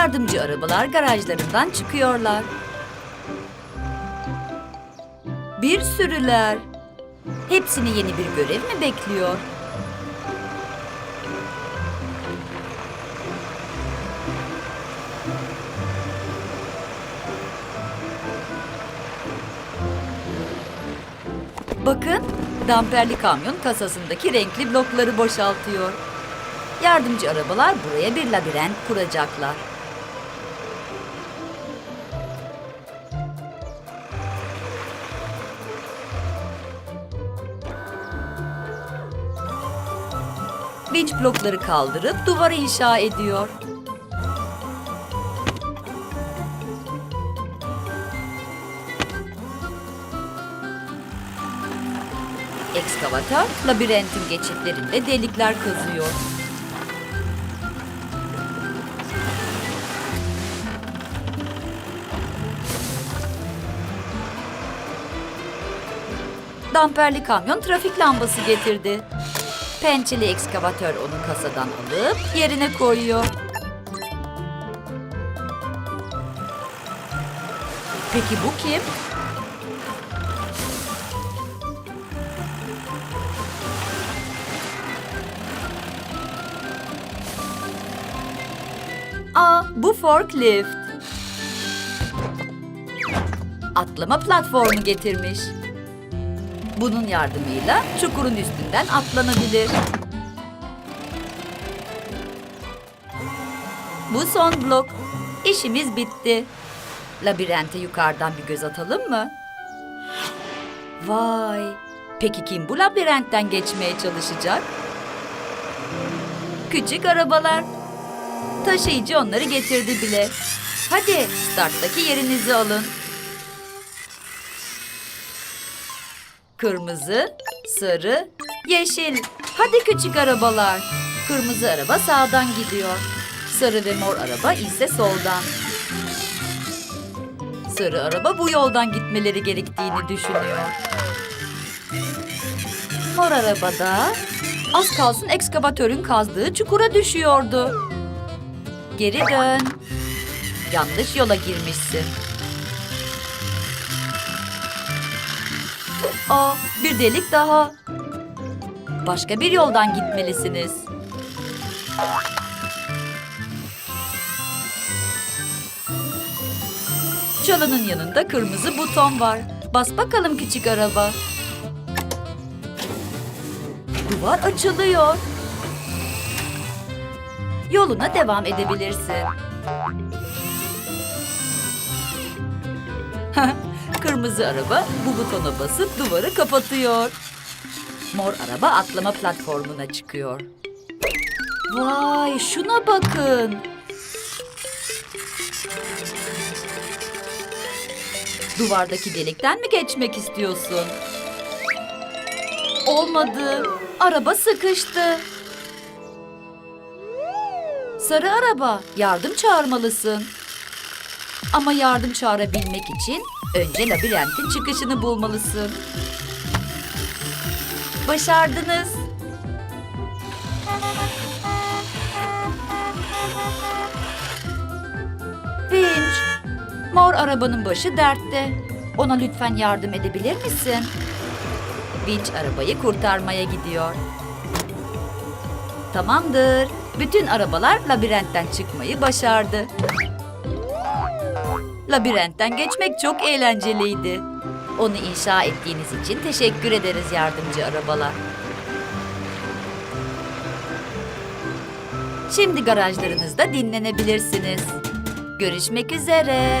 Yardımcı arabalar garajlarından çıkıyorlar. Bir sürüler. Hepsini yeni bir görev mi bekliyor? Bakın, damperli kamyon kasasındaki renkli blokları boşaltıyor. Yardımcı arabalar buraya bir labirent kuracaklar. Blokları kaldırıp duvar inşa ediyor. Ekskavatör labirentin geçitlerinde delikler kazıyor. Damperli kamyon trafik lambası getirdi. Pençeli ekskavatör onu kasadan alıp yerine koyuyor. Peki bu kim? Aa, bu forklift. Atlama platformu getirmiş. Bunun yardımıyla çukurun üstünden atlanabilir. Bu son blok. İşimiz bitti. Labirente yukarıdan bir göz atalım mı? Vay! Peki kim bu labirentten geçmeye çalışacak? Küçük arabalar. Taşıyıcı onları getirdi bile. Hadi starttaki yerinizi alın. Kırmızı, sarı, yeşil. Hadi küçük arabalar. Kırmızı araba sağdan gidiyor. Sarı ve mor araba ise soldan. Sarı araba bu yoldan gitmeleri gerektiğini düşünüyor. Mor araba da az kalsın ekskavatörün kazdığı çukura düşüyordu. Geri dön. Yanlış yola girmişsin. Aa, bir delik daha. Başka bir yoldan gitmelisiniz. Çalının yanında kırmızı buton var. Bas bakalım küçük araba. Duvar açılıyor. Yoluna devam edebilirsin. Kırmızı araba bu butona basıp duvarı kapatıyor. Mor araba atlama platformuna çıkıyor. Vay şuna bakın. Duvardaki delikten mi geçmek istiyorsun? Olmadı. Araba sıkıştı. Sarı araba, yardım çağırmalısın. Ama yardım çağırabilmek için önce labirentin çıkışını bulmalısın. Başardınız. Vinç, mor arabanın başı dertte. Ona lütfen yardım edebilir misin? Vinç arabayı kurtarmaya gidiyor. Tamamdır. Bütün arabalar labirentten çıkmayı başardı. Labirentten geçmek çok eğlenceliydi. Onu inşa ettiğiniz için teşekkür ederiz yardımcı arabalar. Şimdi garajlarınızda dinlenebilirsiniz. Görüşmek üzere.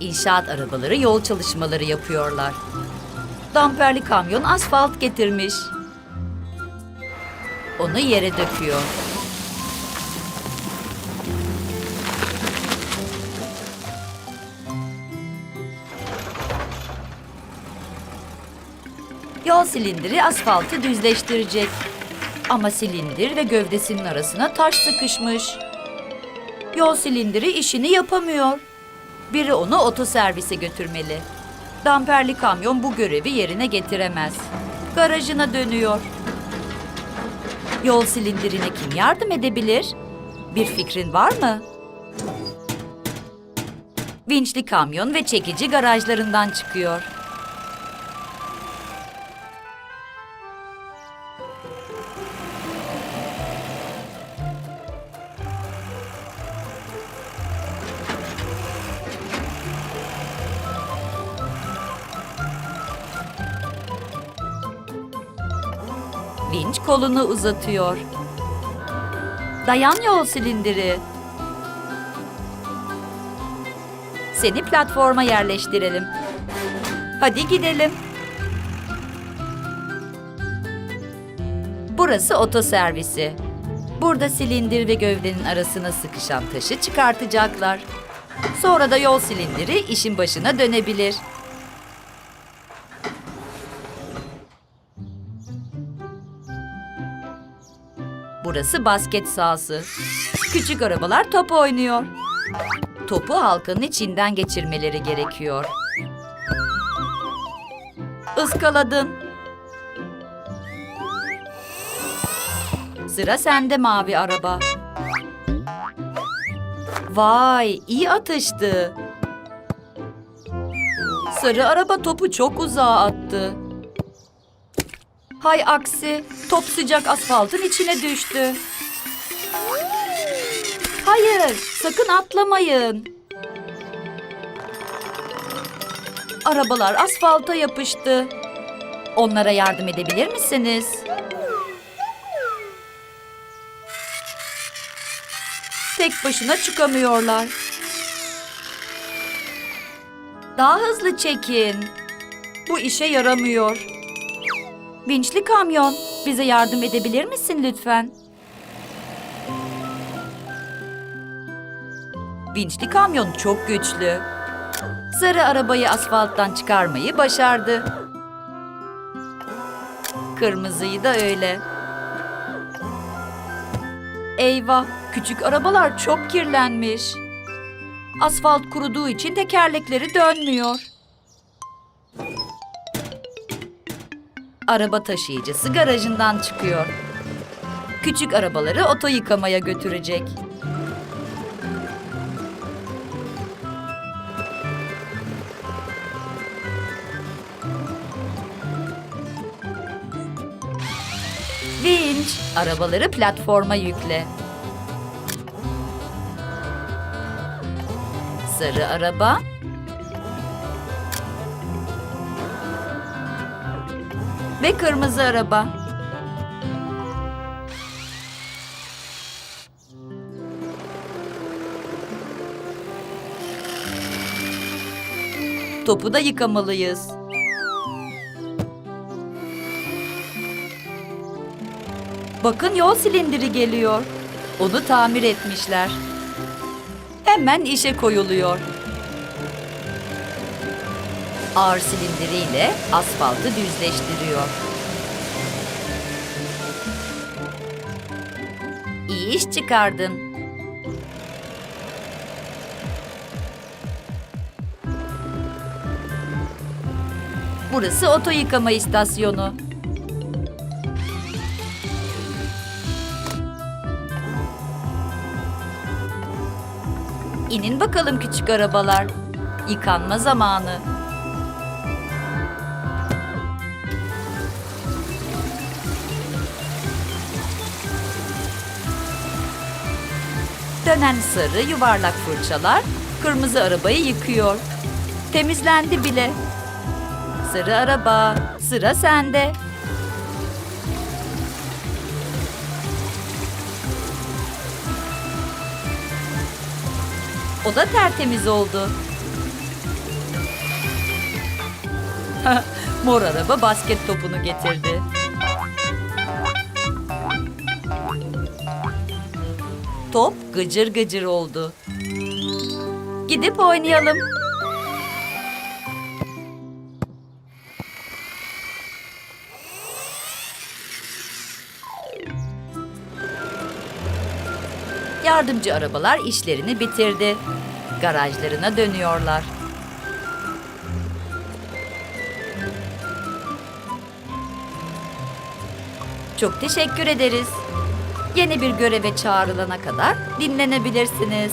İnşaat arabaları yol çalışmaları yapıyorlar. Damperli kamyon asfalt getirmiş. Onu yere döküyor. Yol silindiri asfaltı düzleştirecek. Ama silindir ve gövdesinin arasına taş sıkışmış. Yol silindiri işini yapamıyor. Biri onu otoservise götürmeli. Damperli kamyon bu görevi yerine getiremez. Garajına dönüyor. Yol silindirine kim yardım edebilir? Bir fikrin var mı? Vinçli kamyon ve çekici garajlarından çıkıyor. Kolunu uzatıyor. Dayan yol silindiri. Seni platforma yerleştirelim. Hadi gidelim. Burası otoservisi. Burada silindir ve gövdenin arasına sıkışan taşı çıkartacaklar. Sonra da yol silindiri işin başına dönebilir. Burası basket sahası. Küçük arabalar top oynuyor. Topu halkanın içinden geçirmeleri gerekiyor. Iskaladın. Sıra sende mavi araba. Vay, iyi atıştı. Sarı araba topu çok uzağa attı. Hay aksi, top sıcak asfaltın içine düştü. Hayır, sakın atlamayın. Arabalar asfalta yapıştı. Onlara yardım edebilir misiniz? Tek başına çıkamıyorlar. Daha hızlı çekin. Bu işe yaramıyor. Vinçli kamyon, bize yardım edebilir misin lütfen? Vinçli kamyon çok güçlü. Sarı arabayı asfalttan çıkarmayı başardı. Kırmızıyı da öyle. Eyvah, küçük arabalar çok kirlenmiş. Asfalt kuruduğu için tekerlekleri dönmüyor. Araba taşıyıcısı garajından çıkıyor. Küçük arabaları oto yıkamaya götürecek. Vinç, arabaları platforma yükle. Sarı araba. Ve kırmızı araba. Topu da yıkamalıyız. Bakın yol silindiri geliyor. Onu tamir etmişler. Hemen işe koyuluyor. Ağır silindiriyle asfaltı düzleştiriyor. İyi iş çıkardın. Burası oto yıkama istasyonu. İnin bakalım küçük arabalar. Yıkanma zamanı. Dönen sarı yuvarlak fırçalar kırmızı arabayı yıkıyor. Temizlendi bile. Sarı araba, sıra sende. O da tertemiz oldu. Mor araba basket topunu getirdi. Top gıcır gıcır oldu. Gidip oynayalım. Yardımcı arabalar işlerini bitirdi. Garajlarına dönüyorlar. Çok teşekkür ederiz. Yeni bir göreve çağrılana kadar dinlenebilirsiniz.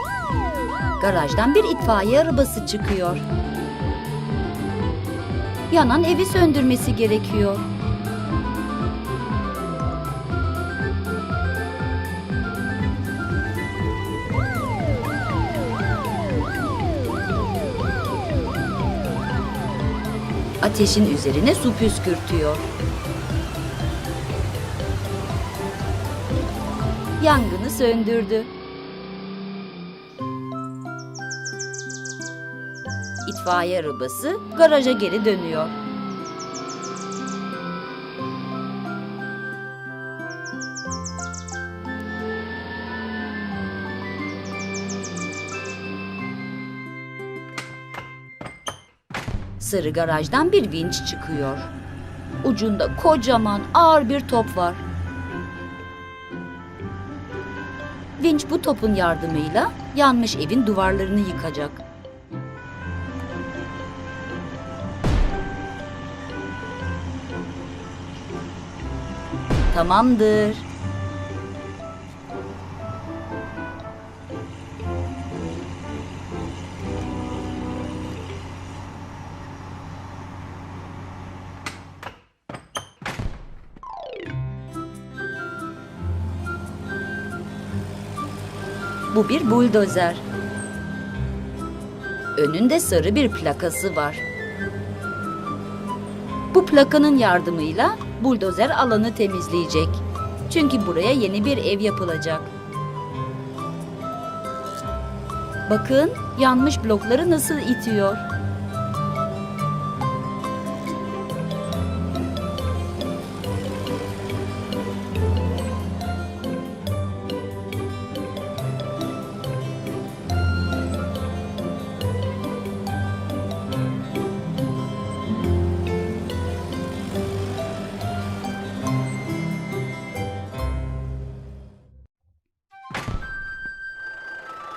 Garajdan bir itfaiye arabası çıkıyor. Yanan evi söndürmesi gerekiyor. Ateşin üzerine su püskürtüyor. Yangını söndürdü. İtfaiye arabası garaja geri dönüyor. Sarı garajdan bir vinç çıkıyor. Ucunda kocaman ağır bir top var. Vinç bu topun yardımıyla yanmış evin duvarlarını yıkacak. Tamamdır. Bu bir buldozer. Önünde sarı bir plakası var. Bu plakanın yardımıyla buldozer alanı temizleyecek. Çünkü buraya yeni bir ev yapılacak. Bakın yanmış blokları nasıl itiyor.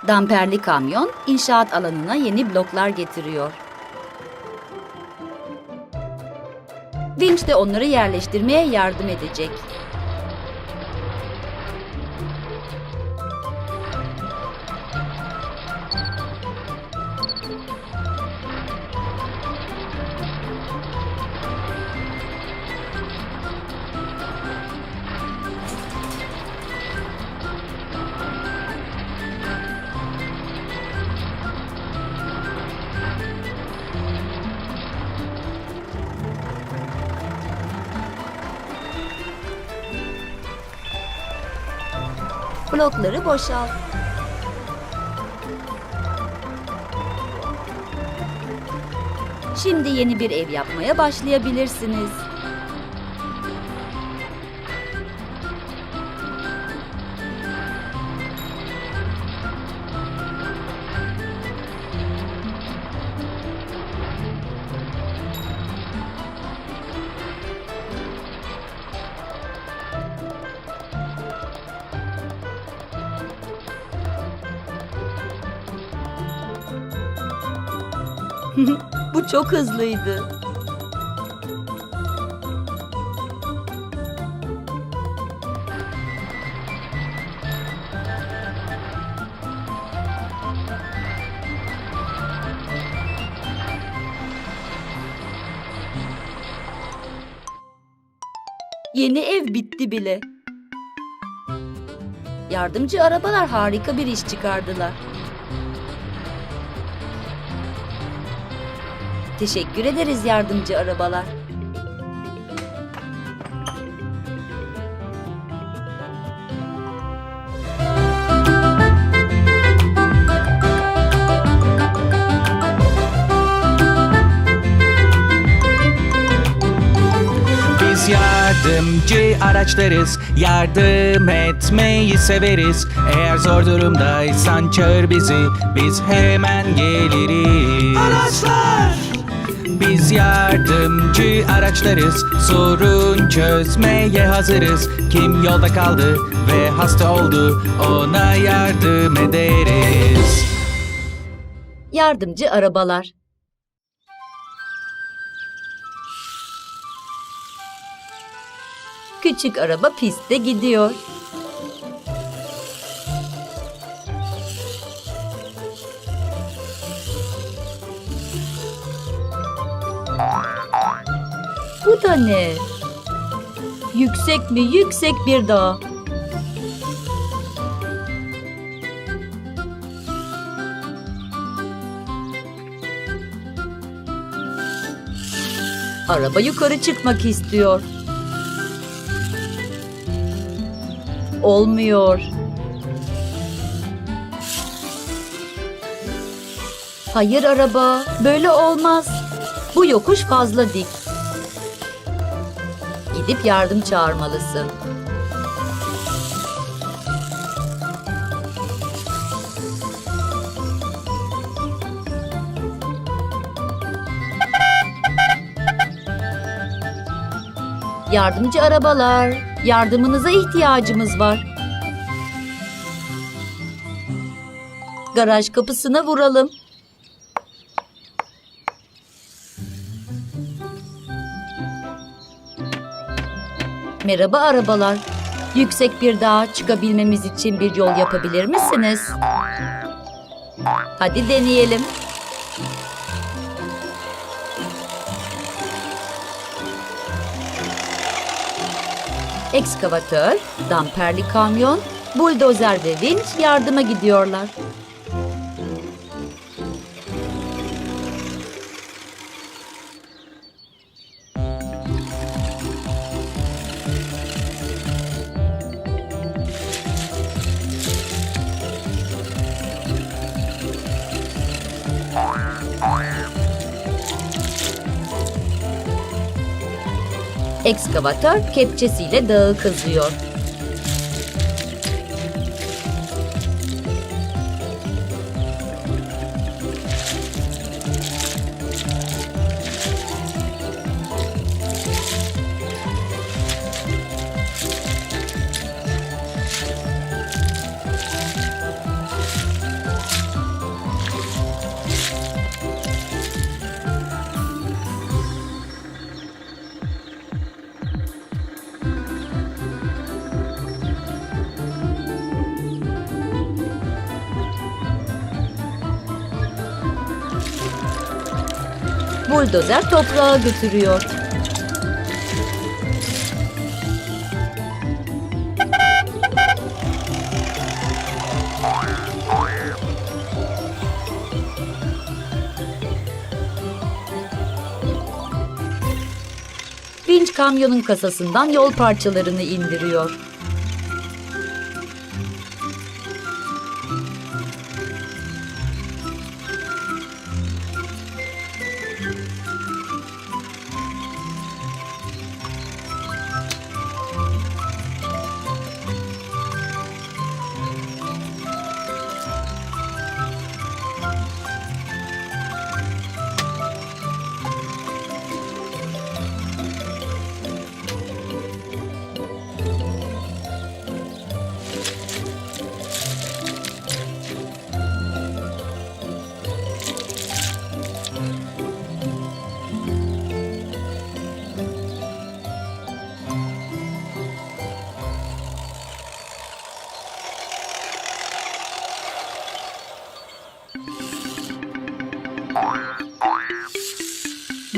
Damperli kamyon inşaat alanına yeni bloklar getiriyor. Vinç de onları yerleştirmeye yardım edecek. Blokları boşalt. Şimdi yeni bir ev yapmaya başlayabilirsiniz. Çok hızlıydı. Yeni ev bitti bile. Yardımcı arabalar harika bir iş çıkardılar. Teşekkür ederiz yardımcı arabalar. Biz yardımcı araçlarız Yardım etmeyi severiz. Eğer zor durumdaysan çağır bizi Biz hemen geliriz. Araçlar Biz yardımcı araçlarız Sorun çözmeye hazırız Kim yolda kaldı ve hasta oldu Ona yardım ederiz Yardımcı arabalar. Küçük araba pistte gidiyor. Da ne? Yüksek mi yüksek bir dağ. Araba yukarı çıkmak istiyor. Olmuyor. Hayır araba, böyle olmaz. Bu yokuş fazla dik. Gidip yardım çağırmalısın. Yardımcı arabalar, yardımınıza ihtiyacımız var. Garaj kapısına vuralım. Merhaba arabalar. Yüksek bir dağa çıkabilmemiz için bir yol yapabilir misiniz? Hadi deneyelim. Ekskavatör, damperli kamyon, buldozer ve vinç yardıma gidiyorlar. Ekskavatör kepçesiyle dağı kazıyor. Buldozer toprağı götürüyor. Vinç kamyonun kasasından yol parçalarını indiriyor.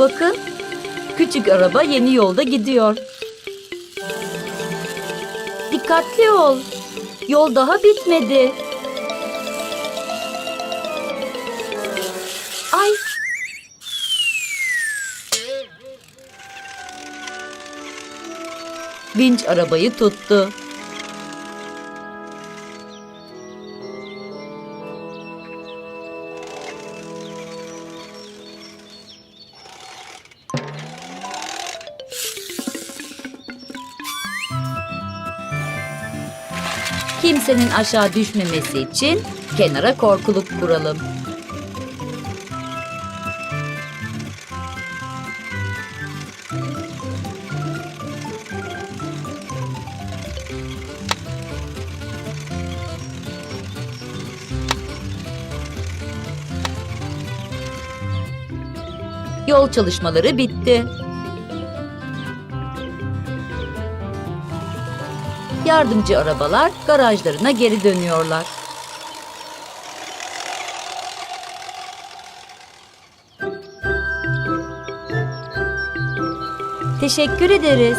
Bakın, küçük araba yeni yolda gidiyor. Dikkatli ol. Yol daha bitmedi. Ay. Vinç arabayı tuttu. Kimsenin aşağı düşmemesi için kenara korkuluk kuralım. Yol çalışmaları bitti. Yardımcı arabalar garajlarına geri dönüyorlar. Teşekkür ederiz.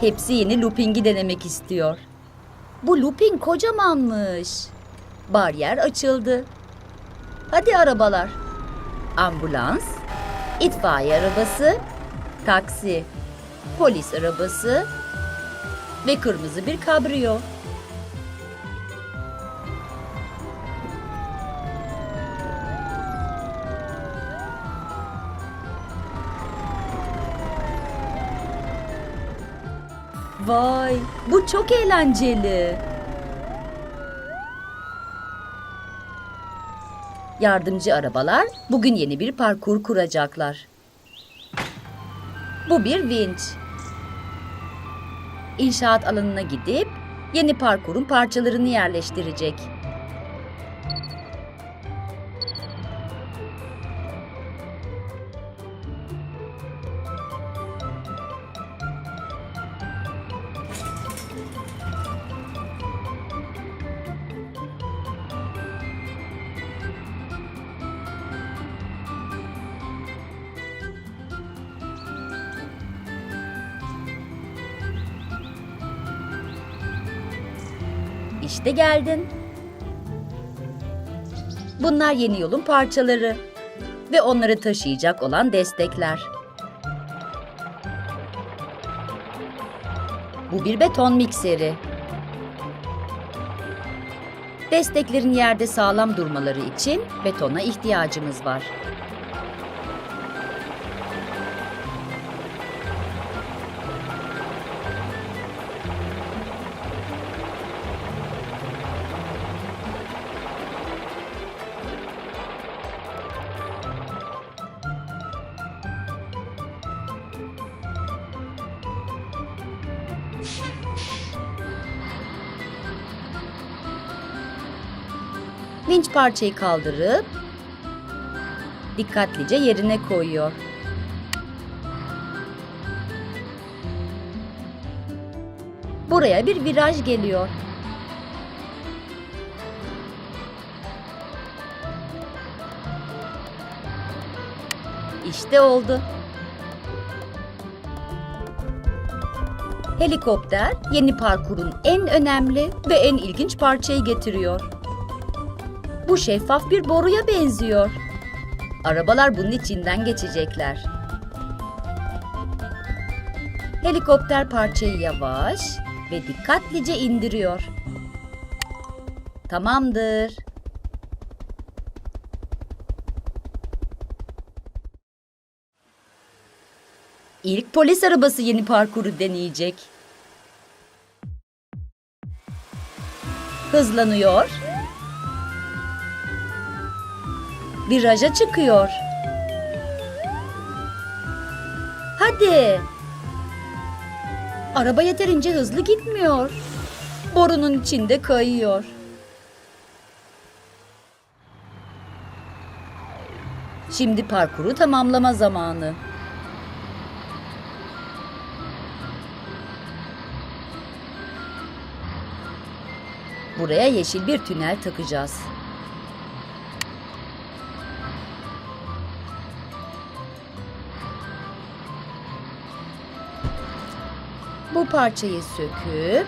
Hepsi yeni looping'i denemek istiyor. Bu looping kocamanmış. Bariyer açıldı. Hadi arabalar. Ambulans, itfaiye arabası, taksi, polis arabası ve kırmızı bir kabriyo. Vay, bu çok eğlenceli. Yardımcı arabalar bugün yeni bir parkur kuracaklar. Bu bir vinç. İnşaat alanına gidip yeni parkurun parçalarını yerleştirecek. İşte geldin. Bunlar yeni yolun parçaları ve onları taşıyacak olan destekler. Bu bir beton mikseri. Desteklerin yerde sağlam durmaları için betona ihtiyacımız var. Vinç parçayı kaldırıp dikkatlice yerine koyuyor. Buraya bir viraj geliyor. İşte oldu. Helikopter yeni parkurun en önemli ve en ilginç parçayı getiriyor. Bu şeffaf bir boruya benziyor. Arabalar bunun içinden geçecekler. Helikopter parçayı yavaş ve dikkatlice indiriyor. Tamamdır. İlk polis arabası yeni parkuru deneyecek. Hızlanıyor. Viraja çıkıyor. Hadi. Araba yeterince hızlı gitmiyor. Borunun içinde kayıyor. Şimdi parkuru tamamlama zamanı. Buraya yeşil bir tünel takacağız. Bu parçayı söküp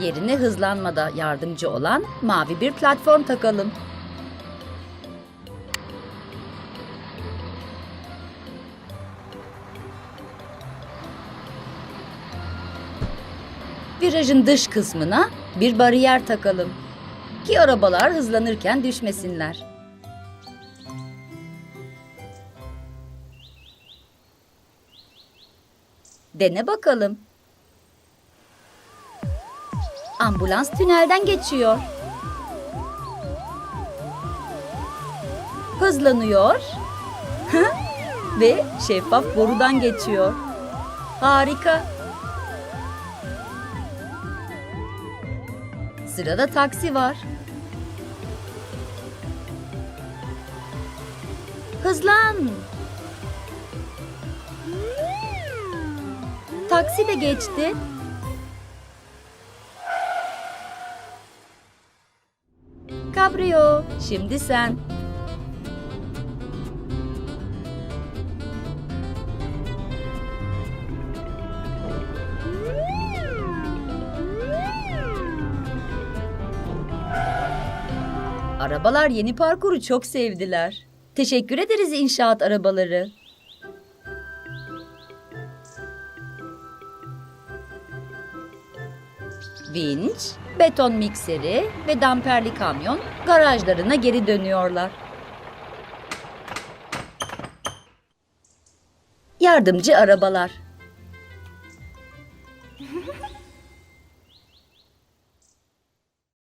yerine hızlanmada yardımcı olan mavi bir platform takalım. Virajın dış kısmına bir bariyer takalım ki arabalar hızlanırken düşmesinler. Dene bakalım. Ambulans tünelden geçiyor. Hızlanıyor. Ve şeffaf borudan geçiyor. Harika. Sırada taksi var. Hızlan. Taksi de geçti. Cabrio, şimdi sen. Arabalar yeni parkuru çok sevdiler. Teşekkür ederiz inşaat arabaları. Vinç, beton mikseri ve damperli kamyon garajlarına geri dönüyorlar. Yardımcı arabalar.